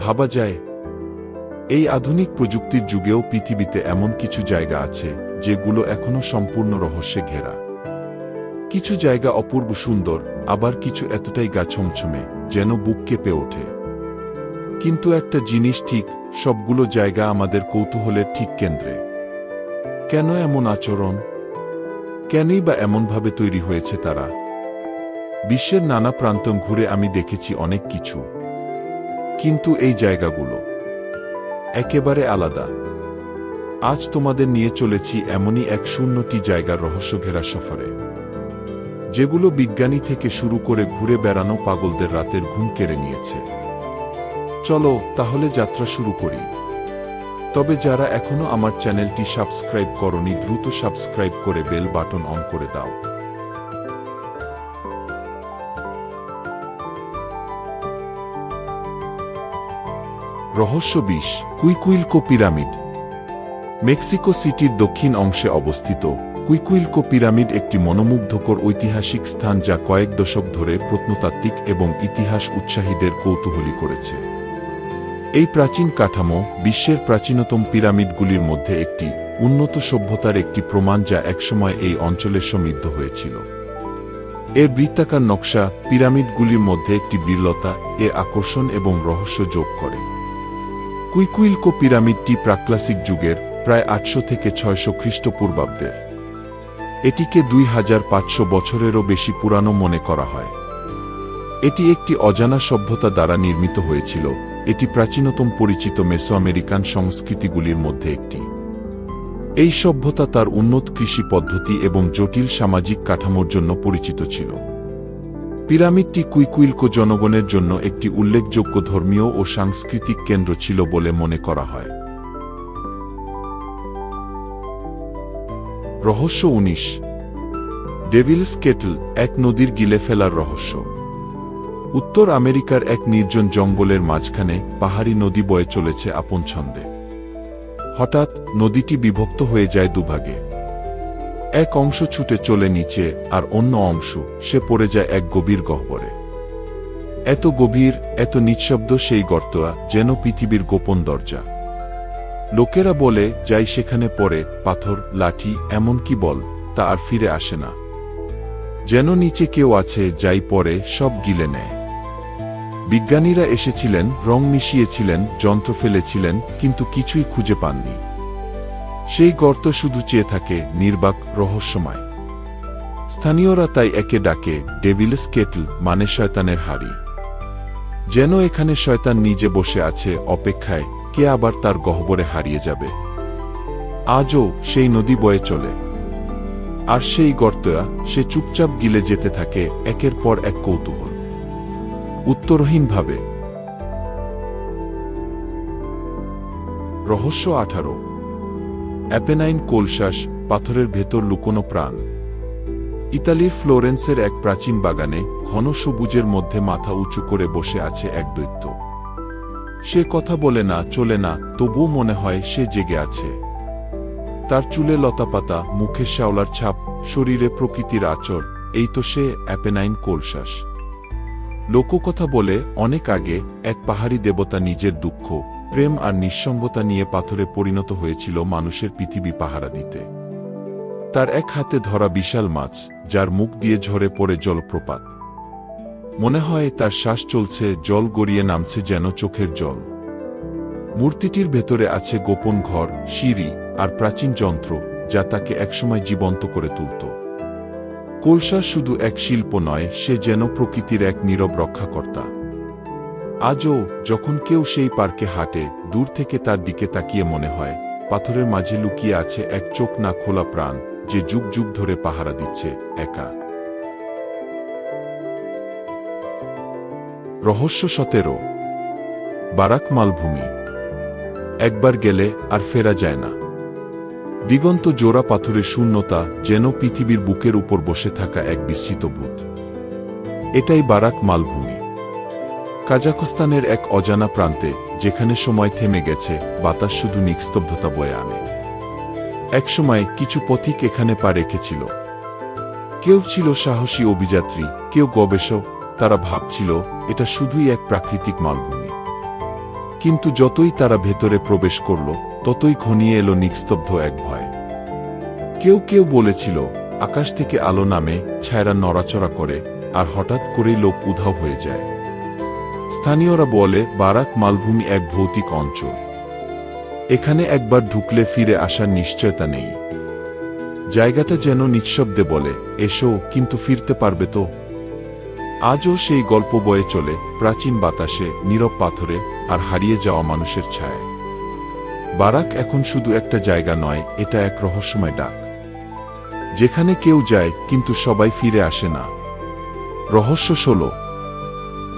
ভাবা যায়, এই আধুনিক প্রযুক্তির যুগেও পৃথিবীতে এমন কিছু জায়গা আছে, যেগুলো এখনও সম্পূর্ণ রহস্যে ঘেরা। কিছু জায়গা অপূর্ব সুন্দর, আবার কিছু এতটাই গা ছমছমে, যেন বুক কেঁপে ওঠে। কিন্তু একটা জিনিস ঠিক, সবগুলো জায়গা আমাদের কৌতূহলের ঠিক কেন্দ্রে। কেন এমন আচরণ? কেনই বা এমনভাবে তৈরি হয়েছে তারা? বিশ্বের নানা প্রান্ত ঘুরে আমি দেখেছি অনেক কিছু। কিন্তু এই জায়গাগুলো একেবারে আলাদা। আজ তোমাদের নিয়ে চলেছি এমনই এক শূন্যটি জায়গার রহস্য ঘেরা সফরে, যেগুলো বিজ্ঞানী থেকে শুরু করে ঘুরে বেড়ানো পাগলদের রাতের ঘুম কেড়ে নিয়েছে। চলো তাহলে যাত্রা শুরু করি। তবে যারা এখনও আমার চ্যানেলটি সাবস্ক্রাইব করনি, দ্রুত সাবস্ক্রাইব করে বেল বাটন অন করে দাও। রহস্য বিশ কুইকুইলকো পিরামিড। মেক্সিকো সিটির দক্ষিণ অংশে অবস্থিত কুইকুইলকো পিরামিড একটি মনোমুগ্ধকর ঐতিহাসিক স্থান যা কয়েক দশক ধরে প্রত্নতাত্ত্বিক এবং ইতিহাস উৎসাহীদের কৌতূহলী করেছে। এই প্রাচীন কাঠামো বিশ্বের প্রাচীনতম পিরামিডগুলির মধ্যে একটি, উন্নত সভ্যতার একটি প্রমাণ যা একসময় এই অঞ্চলে সমৃদ্ধ হয়েছিল। এর বৃত্তাকার নকশা পিরামিডগুলির মধ্যে একটি বিরলতা, এ আকর্ষণ এবং রহস্য যোগ করে। কুইকুইলকো পিরামিডটি প্রাক্লাসিক যুগের প্রায় আটশো থেকে ছয়শো খ্রিস্টপূর্বাব্দের। এটিকে দুই হাজার পাঁচশো বছরেরও বেশি পুরানো মনে করা হয়। এটি একটি অজানা সভ্যতা দ্বারা নির্মিত হয়েছিল। এটি প্রাচীনতম পরিচিত মেসো আমেরিকান সংস্কৃতিগুলির মধ্যে একটি। এই সভ্যতা তার উন্নত কৃষি পদ্ধতি এবং জটিল সামাজিক কাঠামোর জন্য পরিচিত ছিল। পিরামিডটি কুইকুইলকো জনগণের জন্য একটি উল্লেখযোগ্য ধর্মীয় ও সাংস্কৃতিক কেন্দ্র ছিল বলে মনে করা হয়। রহস্য উনিশ। ডেভিলস কেটল, এক নদীর গিলে ফেলার রহস্য। উত্তর আমেরিকার এক নির্জন জঙ্গলের মাঝখানে পাহাড়ি নদী বয়ে চলেছে আপন ছন্দে। হঠাৎ নদীটি বিভক্ত হয়ে যায় দুভাগে। এক অংশ ছুটে চলে নিচে, আর অন্য অংশ, সে পড়ে যায় এক গভীর গহ্বরে। এত গভীর, এত নিঃশব্দ সেই গর্তয়া, যেন পৃথিবীর গোপন দরজা। লোকেরা বলে, যাই সেখানে পড়ে, পাথর, লাঠি এমন কি বল, তা আর ফিরে আসে না। যেন নিচে কেউ আছে, যাই পরে সব গিলে নেয়। বিজ্ঞানীরা এসেছিলেন, রং মিশিয়েছিলেন, যন্ত্র ফেলেছিলেন, কিন্তু কিছুই খুঁজে পাননি। সেই গর্ত শুধু চেয়ে থাকে নির্বাক, রহস্যময়। স্থানীয়রা তাই একে ডাকে ডেভিলস কেটল মানে শয়তানের হাড়ি। যেন এখানে শয়তান নিজে বসে আছে অপেক্ষায়, কে আবার তার গহ্বরে হারিয়ে যাবে। আজও সেই নদী বয়ে চলে। আর সেই গর্তয়া, সে চুপচাপ গিলে যেতে থাকে একের পর এক কৌতূহল। উত্তরহীনভাবে। রহস্য আঠারো। অ্যাপেনাইন কোলশ্বাস, পাথরের ভেতর লুকোনো প্রাণ। ইতালির ফ্লোরেন্সের এক প্রাচীন বাগানে ঘন সবুজের মধ্যে মাথা উঁচু করে বসে আছে এক দৈত্য। সে কথা বলে না, চলে না, তবুও মনে হয় সে জেগে আছে। তার চুলে লতাপাতা, মুখে শ্যাওলার ছাপ, শরীরে প্রকৃতির আচর, এই তো সে অ্যাপেনাইন কোলশ্বাস। লোককথা বলে, অনেক আগে এক পাহাড়ি দেবতা নিজের দুঃখ প্রেম আর নিঃসঙ্গতা নিয়ে পাথরে পরিণত হয়েছিল মানুষের পৃথিবী পাহারা দিতে। তার এক হাতে ধরা বিশাল মাছ, যার মুখ দিয়ে ঝরে পড়ে জলপ্রপাত। মনে হয় তার শ্বাস চলছে, জল গড়িয়ে নামছে যেন চোখের জল। মূর্তিটির ভেতরে আছে গোপন ঘর, সিঁড়ি আর প্রাচীন যন্ত্র, যা তাকে একসময় জীবন্ত করে তুলত। কলসা শুধু এক শিল্প নয়, সে যেন প্রকৃতির এক নীরব রক্ষাকর্তা। আজও যখন কেউ সেই পার্কে হাঁটে, দূর থেকে তার দিকে তাকিয়ে মনে হয়, পাথরের মাঝে লুকিয়ে আছে এক চোখ না খোলা প্রাণ, যে যুগ যুগ ধরে পাহারা দিচ্ছে, একা। রহস্য সতেরো। বারাক মালভূমি। একবার গেলে আর ফেরা যায় না। দিগন্ত জোড়া পাথরের শূন্যতা যেন পৃথিবীর বুকের উপর বসে থাকা এক বিস্মিত ভূত। এটাই বারাক মালভূমি। কাজাখস্তানের এক অজানা প্রান্তে, যেখানে সময় থেমে গেছে, বাতাস শুধু নিস্তব্ধতা বয়ে আনে। একসময় কিছু পথিক এখানে পা রেখেছিল। কেউ ছিল সাহসী অভিযাত্রী, কেউ গবেষক, তারা ভাবছিল, এটা শুধুই এক প্রাকৃতিক মালভূমি। কিন্তু যতই তারা ভেতরে প্রবেশ করল, ততই ঘনিয়ে এলো নিস্তব্ধ এক ভয়। কেউ কেউ বলেছিল, আকাশ থেকে আলো নামে, ছায়রা নড়াচড়া করে, আর হঠাৎ করেই লোক উধাও হয়ে যায়। স্থানীয়রা বলে, বারাক মালভূমি এক ভৌতিক অঞ্চল। এখানে একবার ঢুকলে ফিরে আসার নিশ্চয়তা নেই। জায়গাটা যেন নিঃশব্দে বলে, এসো, কিন্তু ফিরতে পারবে তো? আজও সেই গল্প বয়ে চলে, প্রাচীন বাতাসে, নীরব পাথরে, আর হারিয়ে যাওয়া মানুষের ছায় বারাক এখন শুধু একটা জায়গা নয়, এটা এক রহস্যময় ডাক। যেখানে কেউ যায়, কিন্তু সবাই ফিরে আসে না। রহস্য ষোলো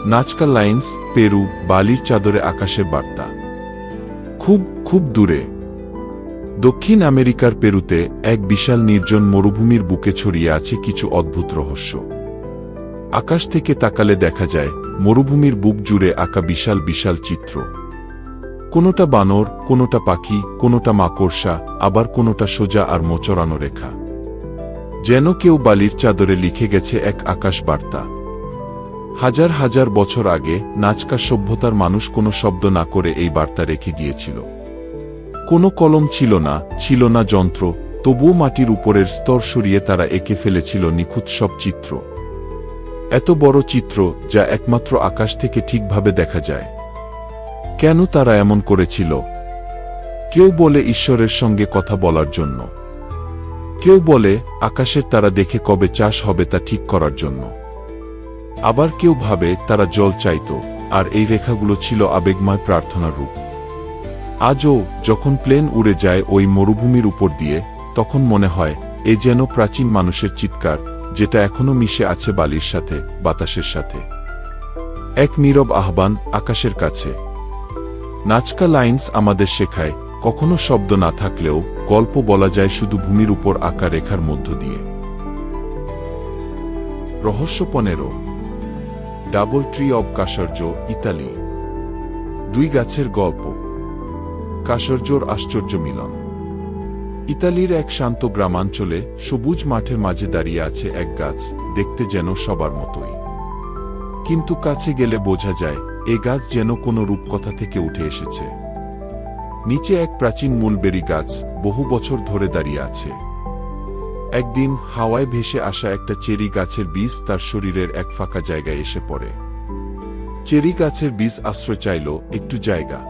নাচকা লাইন্স পেরু বালির চাদরে আকাশের বার্তা। খুব খুব দূরে। দক্ষিণ আমেরিকার পেরুতে এক বিশাল নির্জন মরুভূমির বুকে ছড়িয়ে আছে কিছু অদ্ভুত রহস্য। আকাশ থেকে তাকালে দেখা যায়, মরুভূমির বুক জুড়ে আঁকা বিশাল বিশাল চিত্র। কোনোটা বানর, কোনোটা পাখি, কোনোটা মাকড়সা, আবার কোনোটা সোজা আর মোচড়ানো রেখা। যেন কেউ বালির চাদরে লিখে গেছে এক আকাশ বার্তা। হাজার হাজার বছর আগে নাচকা সভ্যতার মানুষ কোনো শব্দ না করে এই বার্তা রেখে গিয়েছিল। কোনো কলম ছিল না ছিল না যন্ত্র, তবুও মাটির উপরের স্তর সরিয়ে তারা এঁকে ফেলেছিল নিখুঁত সব চিত্র। এত বড় চিত্র যা একমাত্র আকাশ থেকে ঠিকভাবে দেখা যায়। কেন তারা এমন করেছিল? কেউ বলে ঈশ্বরের সঙ্গে কথা বলার জন্য। কেউ বলে আকাশের তারা দেখে কবে চাষ হবে তা ঠিক করার জন্য। আবার কেউ ভাবে তারা জল চাইত, আর এই রেখাগুলো ছিল আবেগময় প্রার্থনার রূপ। আজও যখন প্লেন উড়ে যায় ওই মরুভূমির উপর দিয়ে, তখন মনে হয়, এ যেন প্রাচীন মানুষের চিৎকার, যেটা এখনও মিশে আছে বালির সাথে, বাতাসের সাথে। এক নীরব আহ্বান আকাশের কাছে। নাচকা লাইন্স আমাদের শেখায়, কখনো শব্দ না থাকলেও গল্প বলা যায় শুধু ভূমির উপর আঁকা রেখার মধ্য দিয়ে। রহস্য পনেরো। ডাবল ট্রি অব কাশর্য ইতালি। দুই গাছের গল্প। কাশর্যর আশ্চর্য মিলন। ইতালির এক শান্ত গ্রামাঞ্চলে সবুজ মাঠের মাঝে দাঁড়িয়ে আছে এক গাছ, দেখতে যেন সবার মতোই। কিন্তু কাছে গেলে বোঝা যায়, এ গাছ যেন কোনো রূপকথা থেকে উঠে এসেছে। নিচে এক প্রাচীন মূলবেরি গাছ বহু বছর ধরে দাঁড়িয়ে আছে। একদিন হাওয়ায় ভেসে আসা একটা চেরি গাছের বীজ তার শরীরের এক ফাঁকা জায়গায় এসে পড়ে। চেরি গাছের বীজ আশ্রয় চাইল একটু জায়গা,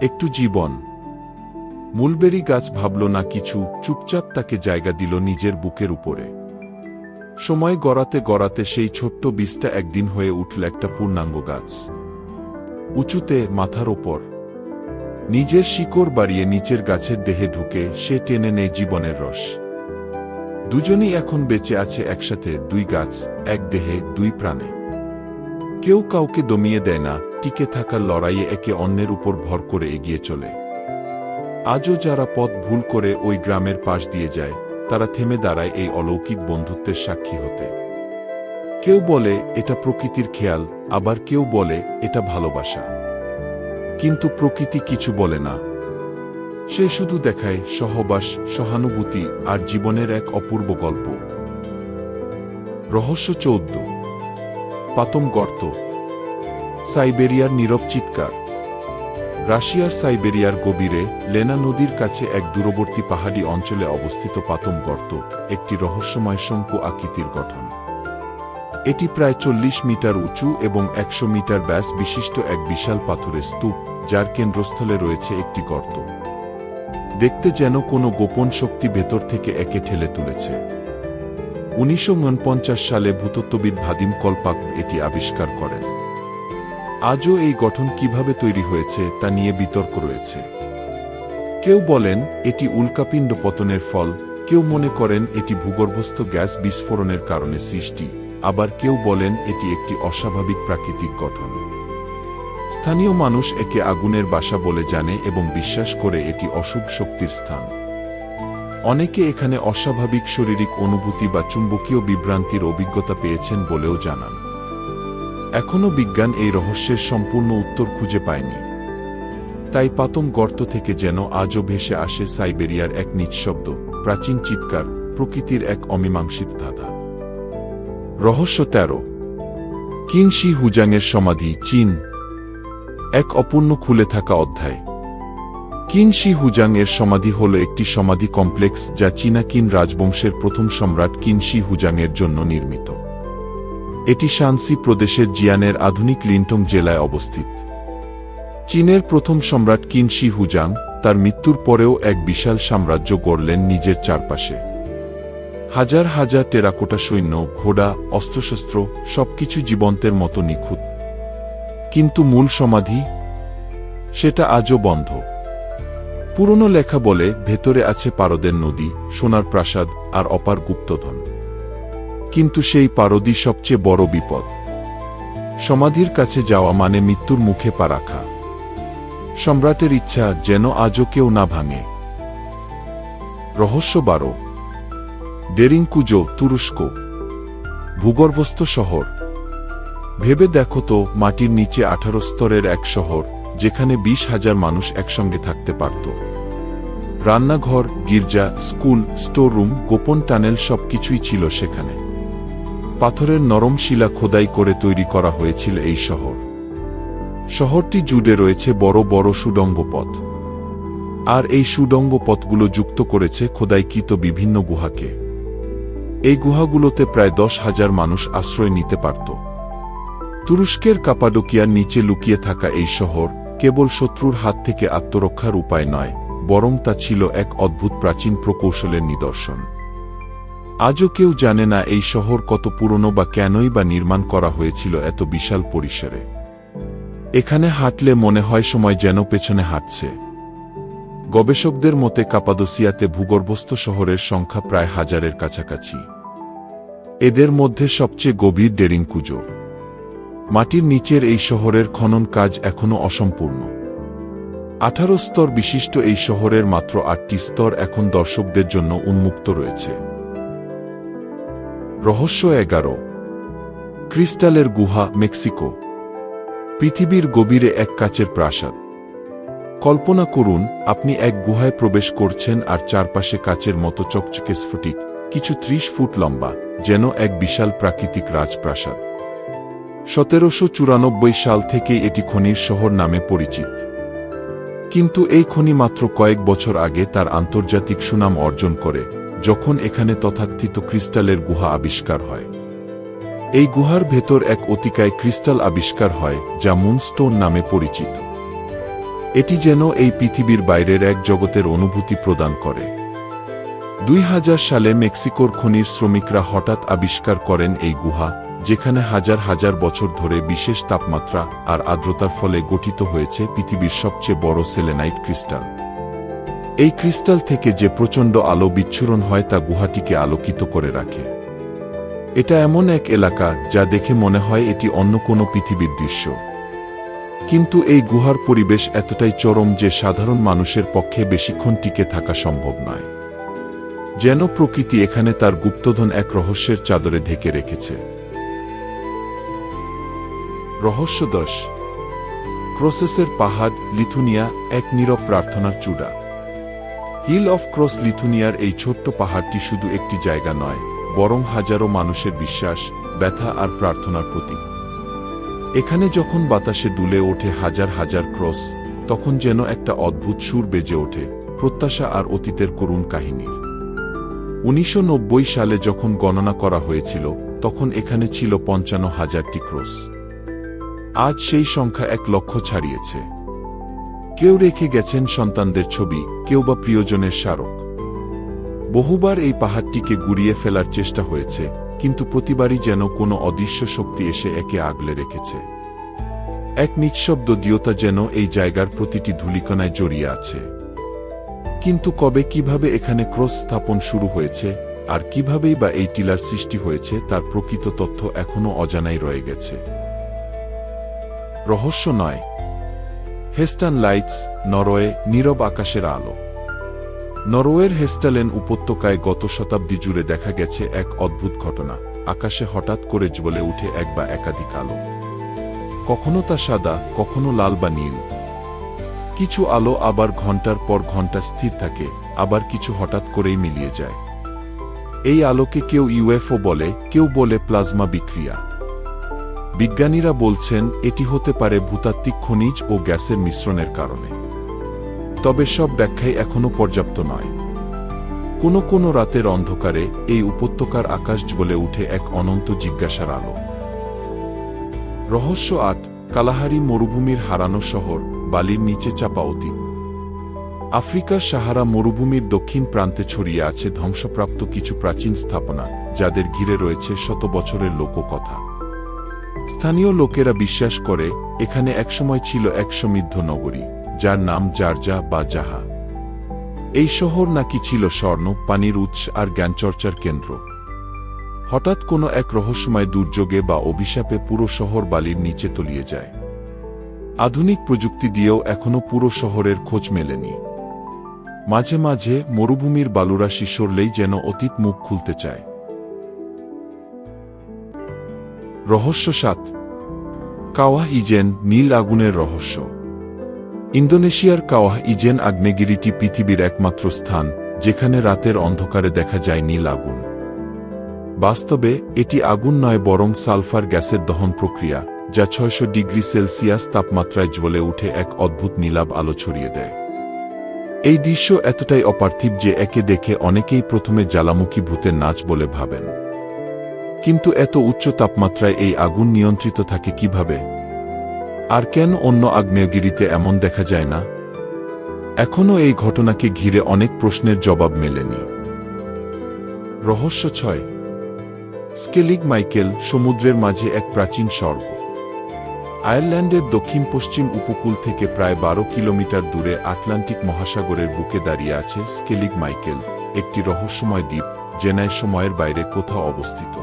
একটু জীবন। মুলবেরি গাছ ভাবল, না, কিছু চুপচাপ তাকে জায়গা দিল নিজের বুকের উপরে। সময় গড়াতে গড়াতে সেই ছোট্ট বীজটা একদিন হয়ে উঠল একটা পূর্ণাঙ্গ গাছ, উঁচুতে মাথার ওপর। নিজের শিকড় বাড়িয়ে নিচের গাছের দেহে ঢুকে সে টেনে নেয় জীবনের রস। দুজনই এখন বেঁচে আছে একসাথে দুই গাছ, এক দেহে দুই প্রাণে। কেউ কাউকে দমিয়ে দেয় না, টিকে থাকার লড়াইয়ে একে অন্যের উপর ভর করে এগিয়ে চলে। আজও যারা পথ ভুল করে ওই গ্রামের পাশ দিয়ে যায়, তারা থেমে দাঁড়ায় এই অলৌকিক বন্ধুত্বের সাক্ষী হতে। কেউ বলে, এটা প্রকৃতির খেয়াল, আবার কেউ বলে, এটা ভালোবাসা। কিন্তু প্রকৃতি কিছু বলে না সে শুধু দেখায় সহবাস, সহানুভূতি আর জীবনের এক অপূর্ব গল্প। রহস্য চৌদ্দ। পাতম গর্ত। সাইবেরিয়ার নীরব চিৎকার। রাশিয়ার সাইবেরিয়ার গভীরে লেনা নদীর কাছে এক দূরবর্তী পাহাড়ি অঞ্চলে অবস্থিত পাতম গর্ত, একটি রহস্যময় শঙ্কু আকৃতির গঠন। এটি প্রায় চল্লিশ মিটার উঁচু এবং একশো মিটার ব্যাস বিশিষ্ট এক বিশাল পাথরের স্তূপ, যার কেন্দ্রস্থলে রয়েছে একটি গর্ত। দেখতে যেন কোনো গোপন শক্তি ভেতর থেকে একে ঠেলে তুলেছে। উনিশশো উনপঞ্চাশ সালে ভূতত্ত্ববিদ ভাদিম কল্পাক এটি আবিষ্কার করেন। আজও এই গঠন কীভাবে তৈরি হয়েছে তা নিয়ে বিতর্ক রয়েছে। কেউ বলেন, এটি উল্কাপিণ্ড পতনের ফল, কেউ মনে করেন, এটি ভূগর্ভস্থ গ্যাস বিস্ফোরণের কারণে সৃষ্টি, আবার কেউ বলেন, এটি একটি অস্বাভাবিক প্রাকৃতিক গঠন। স্থানীয় মানুষ একে আগুনের বাসা বলে জানে এবং বিশ্বাস করে এটি অশুভ শক্তির স্থান। অনেকে এখানে অস্বাভাবিক শারীরিক অনুভূতি বা চুম্বকীয় বিভ্রান্তির অভিজ্ঞতা পেয়েছেন বলেও জানান। এখনও বিজ্ঞান এই রহস্যের সম্পূর্ণ উত্তর খুঁজে পায়নি। তাই পাতম গর্ত থেকে যেন আজও ভেসে আসে সাইবেরিয়ার এক নিঃশব্দ, প্রাচীন চিৎকার, প্রকৃতির এক অমীমাংসিত ধাঁধা। রহস্য তেরো। কিংশি হুজাংয়ের সমাধি, চীন এক অপূর্ণ খুলে থাকা অধ্যায়। কিনশি হুজাং এর সমাধি হল একটি সমাধি কমপ্লেক্স যা চীনা কিন রাজবংশের প্রথম সম্রাট কিনশি হুজাং এর জন্য নির্মিত। এটি শানসি প্রদেশের জিয়ানের আধুনিক লিন্টং জেলায় অবস্থিত। চীনের প্রথম সম্রাট কিনশি হুজাং তার মৃত্যুর পরেও এক বিশাল সাম্রাজ্য গড়লেন নিজের চারপাশে। হাজার হাজার টেরাকোটা সৈন্য, ঘোড়া, অস্ত্রশস্ত্র, সবকিছু জীবন্তের মতো নিখুঁত। কিন্তু মূল সমাধি? সেটা আজও বন্ধ। পুরনো লেখা বলে ভেতরে আছে পারদের নদী, সোনার প্রাসাদ আর অপার গুপ্তধন। কিন্তু সেই পারদি সবচেয়ে বড় বিপদ। সমাধির কাছে যাওয়া মানে মৃত্যুর মুখে পা রাখা। সম্রাটের ইচ্ছা যেন আজও কেউ না ভাঙে। রহস্য বারো। ডেরিংকুজো তুরস্ক। ভূগর্ভস্থ শহর। ভেবে দেখো তো, মাটির নিচে আঠারো স্তরের এক শহর, যেখানে বিশ হাজার মানুষ একসঙ্গে থাকতে পারত। রান্নাঘর, গির্জা, স্কুল, স্টোররুম, গোপন টানেল সবকিছুই ছিল সেখানে। পাথরের নরম শিলা খোদাই করে তৈরি করা হয়েছিল এই শহর। শহরটি জুড়ে রয়েছে বড় বড় সুডঙ্গ পথ। আর এই সুডঙ্গ পথগুলো যুক্ত করেছে খোদাইকৃত বিভিন্ন গুহাকে। এই গুহাগুলোতে প্রায় দশ হাজার মানুষ আশ্রয় নিতে পারত। তুরস্কের কাপাডোকিয়ার নিচে লুকিয়ে থাকা এই শহর কেবল শত্রুর হাত থেকে আত্মরক্ষার উপায় নয়, বরং তা ছিল এক অদ্ভুত প্রাচীন প্রকৌশলের নিদর্শন। আজও কেউ জানে না এই শহর কত পুরনো বা কেনই বা নির্মাণ করা হয়েছিল এত বিশাল পরিসরে। এখানে হাঁটলে মনে হয় সময় যেন পেছনে হাঁটছে। গবেষকদের মতে কাপাদোসিয়াতে ভূগর্ভস্থ শহরের সংখ্যা প্রায় হাজারের কাছাকাছি। এদের মধ্যে সবচেয়ে গভীর ডেরিংকুজো। মাটির নিচের এই শহরের খনন কাজ এখনও অসম্পূর্ণ। আঠারো স্তর বিশিষ্ট এই শহরের মাত্র আটটি স্তর এখন দর্শকদের জন্য উন্মুক্ত রয়েছে। রহস্য এগারো। ক্রিস্টালের গুহা, মেক্সিকো। পৃথিবীর গভীরে এক কাচের প্রাসাদ। কল্পনা করুন, আপনি এক গুহায় প্রবেশ করছেন আর চারপাশে কাচের মতো চকচকে স্ফটিক, কিছু ত্রিশ ফুট লম্বা, যেন এক বিশাল প্রাকৃতিক রাজপ্রাসাদ। সতেরোশো চুরানব্বই সাল থেকে এটি খনির শহর নামে পরিচিত। কিন্তু এই খনি মাত্র কয়েক বছর আগে তার আন্তর্জাতিক সুনাম অর্জন করে, যখন এখানে তথাকথিত ক্রিস্টালের গুহা আবিষ্কার হয়। এই গুহার ভেতর এক অতিকায় ক্রিস্টাল আবিষ্কার হয়, যা মুনস্টোন নামে পরিচিত। এটি যেন এই পৃথিবীর বাইরের এক জগতের অনুভূতি প্রদান করে। দুই হাজার সালে মেক্সিকোর খনির শ্রমিকরা হঠাৎ আবিষ্কার করেন এই গুহা যেখানে হাজার হাজার বছর ধরে বিশেষ তাপমাত্রা আর আর্দ্রতার ফলে গঠিত হয়েছে পৃথিবীর সবচেয়ে বড় সেলেনাইট ক্রিস্টাল। এই ক্রিস্টাল থেকে যে প্রচণ্ড আলো বিচ্ছুরণ হয় তা গুহাটিকে আলোকিত করে রাখে। এটা এমন এক এলাকা যা দেখে মনে হয় এটি অন্য কোনো পৃথিবীর দৃশ্য। কিন্তু এই গুহার পরিবেশ এতটাই চরম যে সাধারণ মানুষের পক্ষে বেশিক্ষণ টিকে থাকা সম্ভব নয়। যেন প্রকৃতি এখানে তার গুপ্তধন এক রহস্যের চাদরে ঢেকে রেখেছে। রহস্য দশ ক্রোসেসের পাহাড় লিথুনিয়া এক নীরব প্রার্থনার চূড়া। হিল অফ ক্রস লিথুনিয়ার এই ছোট্ট পাহাড়টি শুধু একটি জায়গা নয়, বরং হাজারো মানুষের বিশ্বাস, ব্যথা আর প্রার্থনার প্রতীক। এখানে যখন বাতাসে দুলে ওঠে হাজার হাজার ক্রস, তখন যেন একটা অদ্ভুত সুর বেজে ওঠে, প্রত্যাশা আর অতীতের করুণ কাহিনীর উনিশশো নব্বই সালে যখন গণনা করা হয়েছিল, তখন এখানে ছিল পঞ্চান্ন হাজারটি ক্রস। আজ সেই সংখ্যা এক লক্ষ ছাড়িয়েছে। কেউ রেখে গেছেন সন্তানদের ছবি, কেউ বা প্রিয়জনের স্মারক। বহুবার এই পাহাড়টিকে গুড়িয়ে ফেলার চেষ্টা হয়েছে, কিন্তু প্রতিবারই যেন কোনো অদৃশ্য শক্তি এসে একে আগলে রেখেছে। এক নিঃশব্দ দিয়তা যেন এই জায়গার প্রতিটি ধূলিকণায় জড়িয়ে আছে। কিন্তু কবে কীভাবে এখানে ক্রস স্থাপন শুরু হয়েছে, আর কিভাবেই বা এই টিলার সৃষ্টি হয়েছে, তার প্রকৃত তথ্য এখনও অজানাই রয়ে গেছে। রহস্য নয়। হেস্টান লাইটস, নরওয়ে, নীরব আকাশের আলো। নরওয়ের হেস্টালেন উপত্যকায় গত শতাব্দী জুড়ে দেখা গেছে এক অদ্ভুত ঘটনা। আকাশে হঠাৎ করে জ্বলে উঠে এক বা একাধিক আলো। কখনো তা সাদা, কখনো লাল বা নীল। কিছু আলো আবার ঘণ্টার পর ঘণ্টা স্থির থাকে, আবার কিছু হঠাৎ করেই মিলিয়ে যায়। এই আলোকে কেউ ইউএফও বলে, কেউ বলে প্লাজমা বিক্রিয়া। বিজ্ঞানীরা বলছেন, এটি হতে পারে ভূতাত্ত্বিক খনিজ ও গ্যাসের মিশ্রণের কারণে। তবে সব ব্যাখ্যাই এখনও পর্যাপ্ত নয়। কোনো কোনো রাতের অন্ধকারে এই উপত্যকার আকাশ জ্বলে উঠে এক অনন্ত জিজ্ঞাসার আলো। রহস্য আট, কালাহারি মরুভূমির হারানো শহর, বালির নিচে চাপা অতীত। আফ্রিকার সাহারা মরুভূমির দক্ষিণ প্রান্তে ছড়িয়ে আছে ধ্বংসপ্রাপ্ত কিছু প্রাচীন স্থাপনা, যাদের ঘিরে রয়েছে শত বছরের লোককথা। স্থানীয় লোকেরা বিশ্বাস করে, এখানে একসময় ছিল এক সমৃদ্ধ নগরী, যার নাম জারজা বা জাহা। এই শহর নাকি ছিল স্বর্ণ, পানির উৎস আর জ্ঞানচর্চার কেন্দ্র। হঠাৎ কোনো এক রহস্যময় দুর্যোগে বা অভিশাপে পুরো শহর বালির নিচে তলিয়ে যায়। আধুনিক প্রযুক্তি দিয়েও এখনও পুরো শহরের খোঁজ মেলেনি। মাঝে মাঝে মরুভূমির বালুরাশি সরলেই যেন অতীত মুখ খুলতে চায়। রহস্য সাত। কাওয়াহ ইজেন নীল আগুনের রহস্য। ইন্দোনেশিয়ার কাওয়াহ ইজেন আগ্নেগিরিটি পৃথিবীর একমাত্র স্থান, যেখানে রাতের অন্ধকারে দেখা যায় নীল আগুন। বাস্তবে, এটি আগুন নয় বরং সালফার গ্যাসের দহন প্রক্রিয়া, যা ছয়শো ডিগ্রি সেলসিয়াস তাপমাত্রায় জ্বলে উঠে এক অদ্ভুত নীলাভ আলো ছড়িয়ে দেয়। এই দৃশ্য এতটাই অপার্থিব যে একে দেখে অনেকেই প্রথমে জ্বালামুখী ভূতের নাচ বলে ভাবেন। কিন্তু এত উচ্চ তাপমাত্রায় এই আগুন নিয়ন্ত্রিত থাকে কীভাবে? আর কেন অন্য আগ্নেয়গিরিতে এমন দেখা যায় না? এখনও এই ঘটনাকে ঘিরে অনেক প্রশ্নের জবাব মেলেনি। রহস্য ছয়। স্কেলিগ মাইকেল সমুদ্রের মাঝে এক প্রাচীন স্বর্গ। আয়ারল্যান্ডের দক্ষিণ পশ্চিম উপকূল থেকে প্রায় বারো কিলোমিটার দূরে আটলান্টিক মহাসাগরের বুকে দাঁড়িয়ে আছে স্কেলিগ মাইকেল, একটি রহস্যময় দ্বীপ জেনায় সময়ের বাইরে কোথাও অবস্থিত।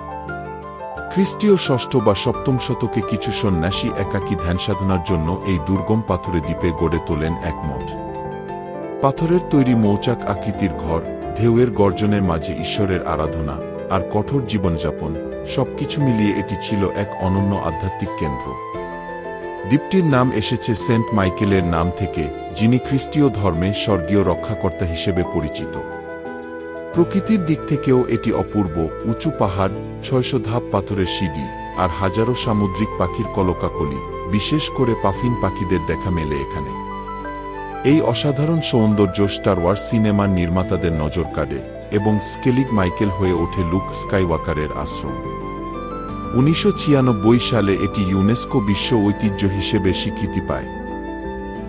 খ্রিস্টীয় ষষ্ঠ বা সপ্তম শতকে কিছু সন্ন্যাসী একাকী ধ্যান সাধনার জন্য এই দুর্গম পাথরে দ্বীপে গড়ে তোলেন এক মঠ। পাথরের তৈরি মৌচাক আকৃতির ঘর, ঢেউয়ের গর্জনের মাঝে ঈশ্বরের আরাধনা আর কঠোর জীবনযাপন, সবকিছু মিলিয়ে এটি ছিল এক অনন্য আধ্যাত্মিক কেন্দ্র। দ্বীপটির নাম এসেছে সেন্ট মাইকেলের নাম থেকে, যিনি খ্রিস্টীয় ধর্মে স্বর্গীয় রক্ষাকর্তা হিসেবে পরিচিত। প্রকৃতির দিক থেকেও এটি অপূর্ব, উঁচু পাহাড় ছয়শো ধাপ পাথরের সিঁড়ি আর হাজারো সামুদ্রিক পাখির কলকাকলি, বিশেষ করে পাফিন পাখিদের দেখা মেলে এখানে। এই অসাধারণ সৌন্দর্য স্টার ওয়ার্স সিনেমার নির্মাতাদের নজর কাড়ে এবং স্কেলিক মাইকেল হয়ে ওঠে লুক স্কাইওয়াকারের আশ্রম। উনিশশো সালে এটি ইউনেস্কো বিশ্ব ঐতিহ্য হিসেবে স্বীকৃতি পায়।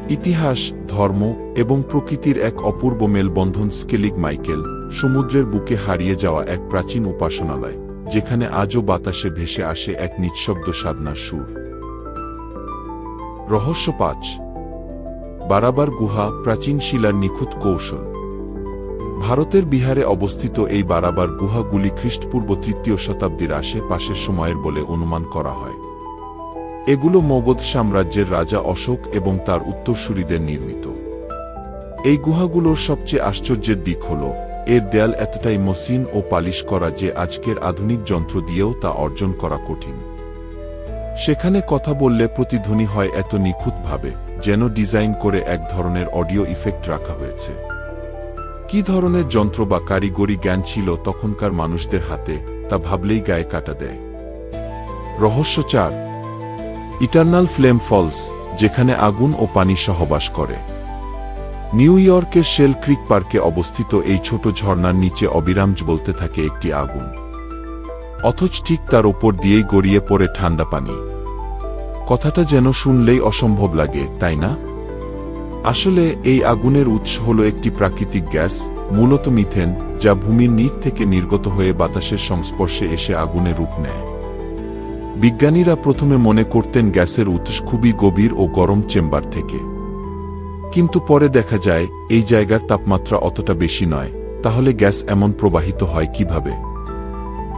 ইতিহাস, ধর্ম এবং প্রকৃতির এক অপূর্ব মেলবন্ধন স্কেলিক মাইকেল সমুদ্রের বুকে হারিয়ে যাওয়া এক প্রাচীন উপাসনালয়। যেখানে আজও বাতাসে ভেসে আসে এক নিঃশব্দ সাধনার সুর। রহস্য পাঁচ। বারাবার গুহা, প্রাচীন শিলার নিখুঁত কৌশল। ভারতের বিহারে অবস্থিত এই বারাবার গুহাগুলি খ্রিস্টপূর্ব তৃতীয় শতাব্দীর আশেপাশের সময়ের বলে অনুমান করা হয়। এগুলো মগধ সাম্রাজ্যের রাজা অশোক এবং তার উত্তরসূরিদের নির্মিত। এই গুহাগুলোর সবচেয়ে আশ্চর্যের দিক হল এর দেয়াল এতটাই মসৃণ ও পালিশ করা যে আজকের আধুনিক যন্ত্র দিয়েও তা অর্জন করা কঠিন। সেখানে কথা বললে প্রতিধ্বনি হয় এত নিখুঁতভাবে, যেন ডিজাইন করে এক ধরনের অডিও ইফেক্ট রাখা হয়েছে। কি ধরনের যন্ত্র বা কারিগরি জ্ঞান ছিল তখনকার মানুষদের হাতে, তা ভাবলেই গায়ে কাটা দেয়। রহস্য চার, ইটার্নাল ফ্লেম ফলস, যেখানে আগুন ও পানি সহবাস করে। নিউ ইয়র্কের শেল ক্রিক পার্কে অবস্থিত এই ছোট ঝর্ণার নিচে অবিরাম বলতে থাকে একটি আগুন। অথচ ঠিক তার ওপর দিয়েই গড়িয়ে পড়ে ঠান্ডা পানি। কথাটা যেন শুনলেই অসম্ভব লাগে, তাই না? আসলে এই আগুনের উৎস হল একটি প্রাকৃতিক গ্যাস, মূলত মিথেন, যা ভূমির নিচ থেকে নির্গত হয়ে বাতাসের সংস্পর্শে এসে আগুনে রূপ নেয়। বিজ্ঞানীরা প্রথমে মনে করতেন গ্যাসের উৎস খুবই গভীর ও গরম চেম্বার থেকে। কিন্তু পরে দেখা যায়, এই জায়গার তাপমাত্রা অতটা বেশি নয়, তাহলে গ্যাস এমন প্রবাহিত হয় কীভাবে?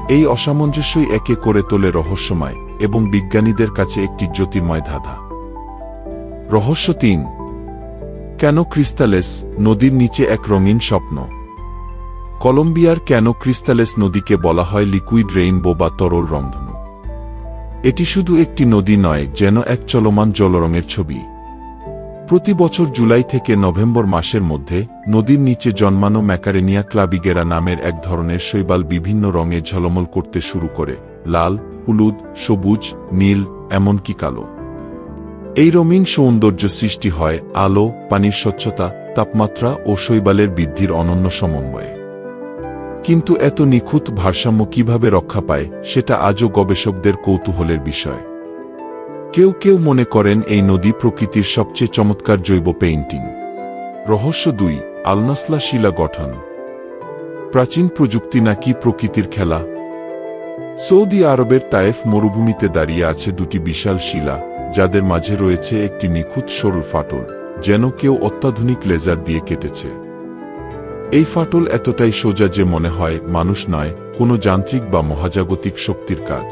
এই অসামঞ্জস্যই একে করে তোলে রহস্যময় এবং বিজ্ঞানীদের কাছে একটি জ্যোতির্ময় ধাঁধা। রহস্য তিন। কেন ক্রিস্টালেস নদীর নিচে এক রঙিন স্বপ্ন? কলম্বিয়ার কেন ক্রিস্টালেস নদীকে বলা হয় লিকুইড রেইনবো বা তরল রংধনু? এটি শুধু একটি নদী নয়, যেন এক চলমান জলরঙের ছবি। প্রতি বছর জুলাই থেকে নভেম্বর মাসের মধ্যে, নদীর নিচে জন্মানো ম্যাকারেনিয়া ক্লাবিগেরা নামের এক ধরনের শৈবাল বিভিন্ন রঙে ঝলমল করতে শুরু করে, লাল, হলুদ, সবুজ, নীল, এমনকি কালো। এই রঙিন সৌন্দর্য সৃষ্টি হয় আলো, পানির স্বচ্ছতা, তাপমাত্রা ও শৈবালের বৃদ্ধির অনন্য সমন্বয়ে। কিন্তু এত নিখুঁত ভারসাম্য কীভাবে রক্ষা পায়, সেটা আজও গবেষকদের কৌতূহলের বিষয়। কেউ কেউ মনে করেন এই নদী প্রকৃতির সবচেয়ে চমৎকার জৈব পেইন্টিং। রহস্য দুই, আলনাসলা শিলা গঠন। প্রাচীন প্রযুক্তি নাকি প্রকৃতির খেলা? সৌদি আরবের তায়েফ মরুভূমিতে দাঁড়িয়ে আছে দুটি বিশাল শিলা, যাদের মাঝে রয়েছে একটি নিখুঁত সরু ফাটল, যেন কেউ অত্যাধুনিক লেজার দিয়ে কেটেছে। এই ফাটল এতটাই সোজা যে মনে হয়, মানুষ নয়, কোনো যান্ত্রিক বা মহাজাগতিক শক্তির কাজ।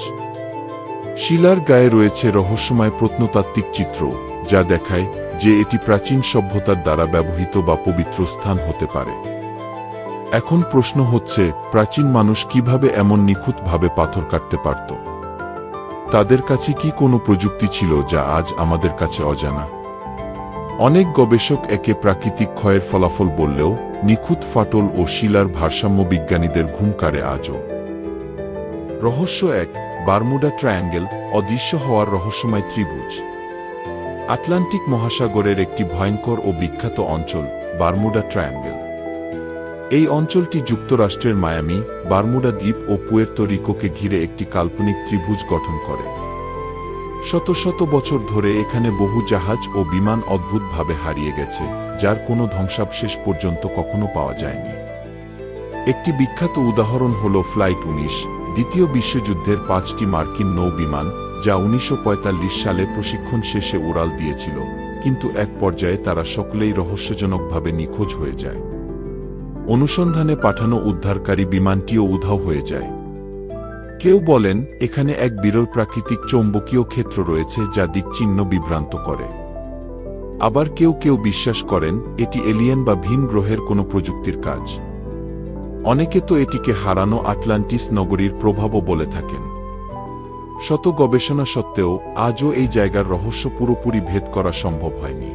শিলার গায়ে রয়েছে রহস্যময় প্রত্নতাত্ত্বিক চিত্র, যা দেখায় যে এটি প্রাচীন সভ্যতার দ্বারা ব্যবহৃত বা পবিত্র স্থান হতে পারে। এখন প্রশ্ন হচ্ছে, প্রাচীন মানুষ কীভাবে এমন নিখুঁতভাবে পাথর কাটতে পারত? তাদের কাছে কি কোনো প্রযুক্তি ছিল যা আজ আমাদের কাছে অজানা? অনেক গবেষক একে প্রাকৃতিক ক্ষয়ের ফলাফল বললেও, নিখুঁত ফাটল ও শিলার ভারসাম্য বিজ্ঞানীদের ঘুমকারে আজও। রহস্য এক বারমুডা ট্রায়াঙ্গেল অদৃশ্য হওয়ার রহস্যময় ত্রিভুজ। আটলান্টিক মহাসাগরের একটি ভয়ঙ্কর ও বিখ্যাত অঞ্চল, বারমুডা ট্রায়াঙ্গেল। এই অঞ্চলটি যুক্তরাষ্ট্রের মায়ামি, বারমুডা দ্বীপ ও পুয়ের্তো রিকোকে ঘিরে একটি কাল্পনিক ত্রিভুজ গঠন করে। শত শত বছর ধরে এখানে বহু জাহাজ ও বিমান অদ্ভুতভাবে হারিয়ে গেছে, যার কোনো ধ্বংসাবশেষ পর্যন্ত কখনো পাওয়া যায়নি। একটি বিখ্যাত উদাহরণ হল ফ্লাইট উনিশ দ্বিতীয় বিশ্বযুদ্ধের পাঁচটি মার্কিন নৌ বিমান যা উনিশশো পঁয়তাল্লিশ সালে প্রশিক্ষণ শেষে উড়াল দিয়েছিল, কিন্তু এক পর্যায়ে তারা সকলেই রহস্যজনকভাবে নিখোঁজ হয়ে যায়। অনুসন্ধানে পাঠানো উদ্ধারকারী বিমানটিও উধাও হয়ে যায়। কেউ বলেন, এখানে এক বিরল প্রাকৃতিক চৌম্বকীয় ক্ষেত্র রয়েছে যা দিকচিহ্ন বিভ্রান্ত করে। আবার কেউ কেউ বিশ্বাস করেন, এটি এলিয়েন বা ভিন গ্রহের কোনো প্রযুক্তির কাজ। অনেকে তো এটিকে হারানো আটলান্টিস নগরীর প্রভাবও বলে থাকেন। শত গবেষণা সত্ত্বেও আজও এই জায়গার রহস্য পুরোপুরি ভেদ করা সম্ভব হয়নি।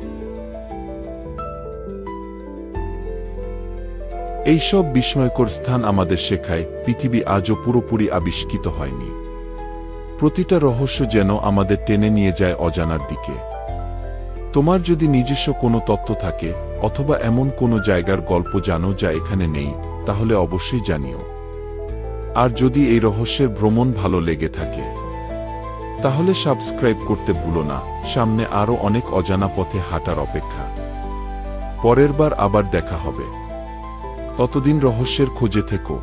এই সব বিস্ময়কর স্থান আমাদের শেখায়, পৃথিবী আজও পুরোপুরি আবিষ্কৃত হয়নি। প্রতিটা রহস্য যেন আমাদের টেনে নিয়ে যায় অজানার দিকে। তোমার যদি নিজস্ব কোনো তত্ত্ব থাকে, অথবা এমন কোনো জায়গার গল্প জানো যা এখানে নেই তাহলে অবশ্যই জানিও। আর যদি এই রহস্যের ভ্রমণ ভালো লেগে থাকে, তাহলে সাবস্ক্রাইব করতে ভুলো না, সামনে আরও অনেক অজানা পথে হাঁটার অপেক্ষা। পরের বার আবার দেখা হবে। ততদিন রহস্যের খোঁজে থেকো।